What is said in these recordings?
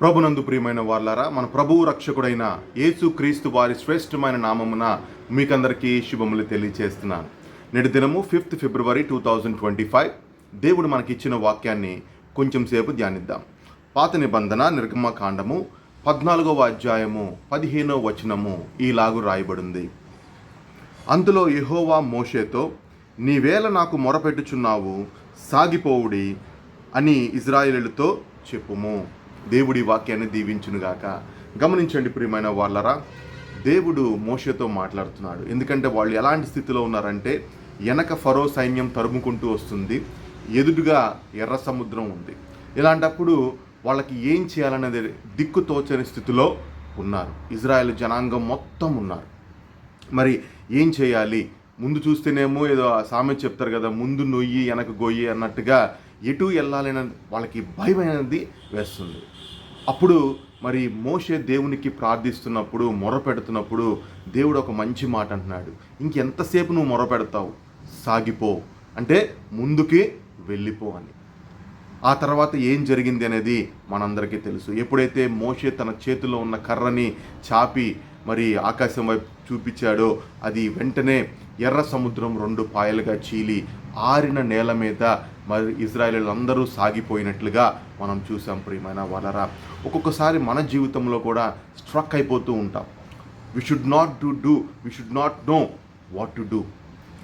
ప్రభునందు ప్రియమైన వాళ్ళారా మన ప్రభువు రక్షకుడైన యేసు క్రీస్తు వారి శ్రేష్టమైన నామమున మీకందరికీ శుభములు తెలియచేస్తున్నాను. నేటి దినము fifth February two thousand twenty five. దేవుడు మనకిచ్చిన వాక్యాన్ని కొంచెం సేపు ధ్యానిద్దాం. పాత నిబంధన నిర్గమకాండము పద్నాలుగవ అధ్యాయము పదిహేనవ వచనము ఈలాగు రాయబడింది. అందులో యహోవా మోషేతో నీవేళ నాకు మొరపెట్టుచున్నావు సాగిపోవుడి అని ఇజ్రాయేలుతో చెప్పుము. దేవుడి వాక్యాన్ని దీవించునుగాక. గమనించండి ప్రియమైన వాళ్ళరా దేవుడు మోషతో మాట్లాడుతున్నాడు. ఎందుకంటే వాళ్ళు ఎలాంటి స్థితిలో ఉన్నారంటే వెనక ఫరో సైన్యం తరుముకుంటూ వస్తుంది ఎదురుగా ఎర్ర సముద్రం ఉంది. ఇలాంటప్పుడు వాళ్ళకి ఏం చేయాలనేది దిక్కు తోచని స్థితిలో ఉన్నారు. ఇజ్రాయెల్ జనాంగం మొత్తం ఉన్నారు. మరి ఏం చేయాలి? ముందు చూస్తేనేమో ఏదో ఆ సామెత చెప్తారు కదా ముందు నొయ్యి వెనక గొయ్యి అన్నట్టుగా ఎటు వెళ్ళాలని వాళ్ళకి భయం అనేది వేస్తుంది. అప్పుడు మరి మోషే దేవునికి ప్రార్థిస్తున్నప్పుడు మొర పెడుతున్నప్పుడు దేవుడు ఒక మంచి మాట అంటున్నాడు. ఇంకెంతసేపు నువ్వు మొర పెడతావు సాగిపో. అంటే ముందుకి వెళ్ళిపో అని. ఆ తర్వాత ఏం జరిగింది అనేది మనందరికీ తెలుసు. ఎప్పుడైతే మోషే తన చేతిలో ఉన్న కర్రని చాపి మరి ఆకాశం వైపు చూపించాడో అది వెంటనే ఎర్ర సముద్రం రెండు పాయలుగా చీలి ఆరిన నేల మీద మరి ఇజ్రాయేలీలందరూ సాగిపోయినట్లుగా మనం చూసాం ప్రియమైన వలరా. ఒక్కొక్కసారి మన జీవితంలో కూడా స్ట్రక్ అయిపోతూ ఉంటాం. We should not to do we should not know what to do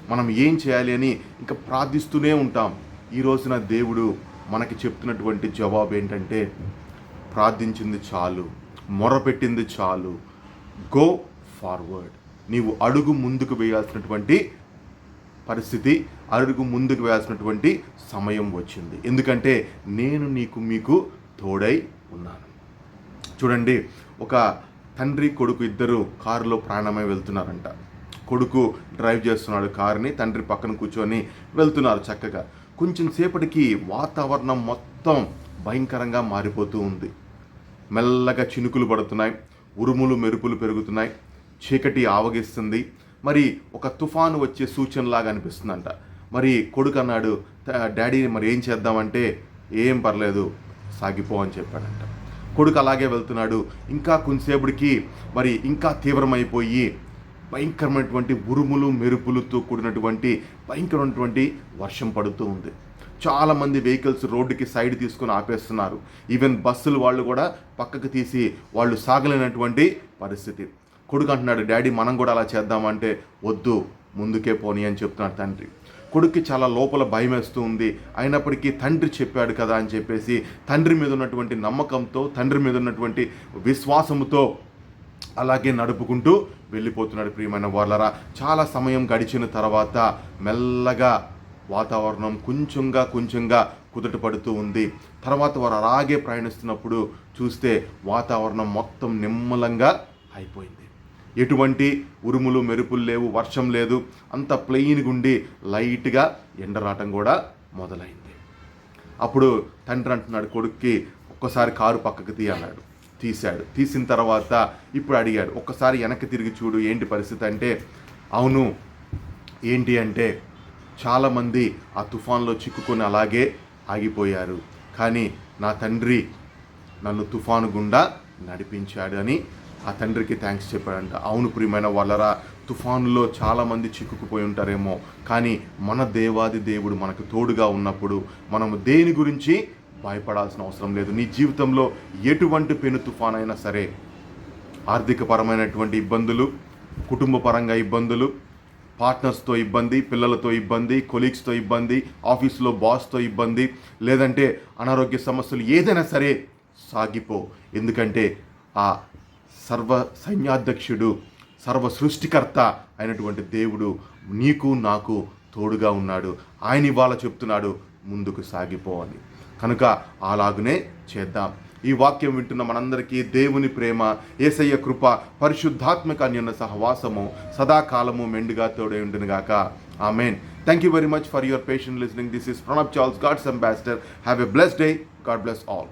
మనం ఏం చేయాలి అని ఇంకా ప్రార్థిస్తూనే ఉంటాం. ఈ రోజున దేవుడు మనకి చెప్తున్నటువంటి జవాబు ఏంటంటే ప్రార్థించింది చాలు మొరపెట్టింది చాలు. గో ఫార్వర్డ్ నీవు అడుగు ముందుకు వేయాల్సినటువంటి పరిస్థితి అడుగు ముందుకు వేయాల్సినటువంటి సమయం వచ్చింది. ఎందుకంటే నేను నీకు మీకు తోడై ఉన్నాను. చూడండి ఒక తండ్రి కొడుకు ఇద్దరు కారులో ప్రాణమై వెళ్తున్నారంట. కొడుకు డ్రైవ్ చేస్తున్నాడు కారుని తండ్రి పక్కన కూర్చొని వెళ్తున్నారు చక్కగా. కొంచెం సేపటికి వాతావరణం మొత్తం భయంకరంగా మారిపోతూ ఉంది. మెల్లగా చినుకులు పడుతున్నాయి ఉరుములు మెరుపులు పెరుగుతున్నాయి చీకటి ఆవగిస్తుంది. మరి ఒక తుఫాను వచ్చే సూచనలాగా అనిపిస్తుందంట. మరి కొడుకు అన్నాడు డాడీ మరి ఏం చేద్దామంటే ఏం పర్లేదు సాగిపో అని చెప్పాడంట. కొడుకు అలాగే వెళ్తున్నాడు. ఇంకా కొంతసేపటికి మరి ఇంకా తీవ్రమైపోయి భయంకరమైనటువంటి ఉరుములు మెరుపులతో కూడినటువంటి భయంకరమైనటువంటి వర్షం పడుతూ ఉంది. చాలామంది వెహికల్స్ రోడ్డుకి సైడ్ తీసుకొని ఆపేస్తున్నారు. ఈవెన్ బస్సులు వాళ్ళు కూడా పక్కకు తీసి వాళ్ళు సాగలేనటువంటి పరిస్థితి. కొడుకు అంటున్నాడు డాడీ మనం కూడా అలా చేద్దామంటే వద్దు ముందుకే పోనీ అని చెప్తున్నాడు తండ్రి. కొడుక్కి చాలా లోపల భయం వేస్తూ ఉంది. అయినప్పటికీ తండ్రి చెప్పాడు కదా అని చెప్పేసి తండ్రి మీద ఉన్నటువంటి నమ్మకంతో తండ్రి మీద ఉన్నటువంటి విశ్వాసముతో అలాగే నడుపుకుంటూ వెళ్ళిపోతున్నాడు ప్రియమైన వాళ్ళరా చాలా సమయం గడిచిన తర్వాత మెల్లగా వాతావరణం కొంచెంగా కొంచెంగా కుదుట పడుతూ ఉంది. తర్వాత వారు అలాగే ప్రయాణిస్తున్నప్పుడు చూస్తే వాతావరణం మొత్తం నిమ్మలంగా అయిపోయింది. ఎటువంటి ఉరుములు మెరుపులు లేవు వర్షం లేదు. అంత ప్లెయిన్గా ఉండి లైట్గా ఎండరాటం కూడా మొదలైంది. అప్పుడు తండ్రి అంటున్నాడు కొడుక్కి ఒక్కసారి కారు పక్కకు తీ అన్నాడు తీశాడు. తీసిన తర్వాత ఇప్పుడు అడిగాడు ఒక్కసారి వెనక్కి తిరిగి చూడు ఏంటి పరిస్థితి? అంటే అవును. ఏంటి అంటే చాలామంది ఆ తుఫాన్లో చిక్కుకొని అలాగే ఆగిపోయారు. కానీ నా తండ్రి నన్ను తుఫాను గుండా నడిపించాడు అని ఆ తండ్రికి థ్యాంక్స్ చెప్పాడంట. అవును ప్రియమైన వాళ్ళరా తుఫానులో చాలామంది చిక్కుకుపోయి ఉంటారేమో కానీ మన దేవాది దేవుడు మనకు తోడుగా ఉన్నప్పుడు మనము దేని గురించి భయపడాల్సిన అవసరం లేదు. నీ జీవితంలో ఎటువంటి పెను తుఫాన్ అయినా సరే ఆర్థికపరమైనటువంటి ఇబ్బందులు కుటుంబపరంగా ఇబ్బందులు పార్ట్నర్స్తో ఇబ్బంది పిల్లలతో ఇబ్బంది కొలీగ్స్తో ఇబ్బంది ఆఫీస్లో బాస్తో ఇబ్బంది లేదంటే అనారోగ్య సమస్యలు ఏదైనా సరే సాగిపో. ఎందుకంటే ఆ సర్వ సైన్యాధ్యక్షుడు సర్వ సృష్టికర్త అయినటువంటి దేవుడు నీకు నాకు తోడుగా ఉన్నాడు. ఆయన ఇవాళ చెప్తున్నాడు ముందుకు సాగిపోవాలి. కనుక అలాగునే చేద్దాం. ఈ వాక్యం వింటున్న మనందరికీ దేవుని ప్రేమ ఏసయ్య కృప పరిశుద్ధాత్మక అన్యున్న సహవాసము సదాకాలము మెండుగా తోడే ఉండునుగాక amen. Thank you very much for your patient listening this is Pranab Charles God's ambassador have a bless day God bless all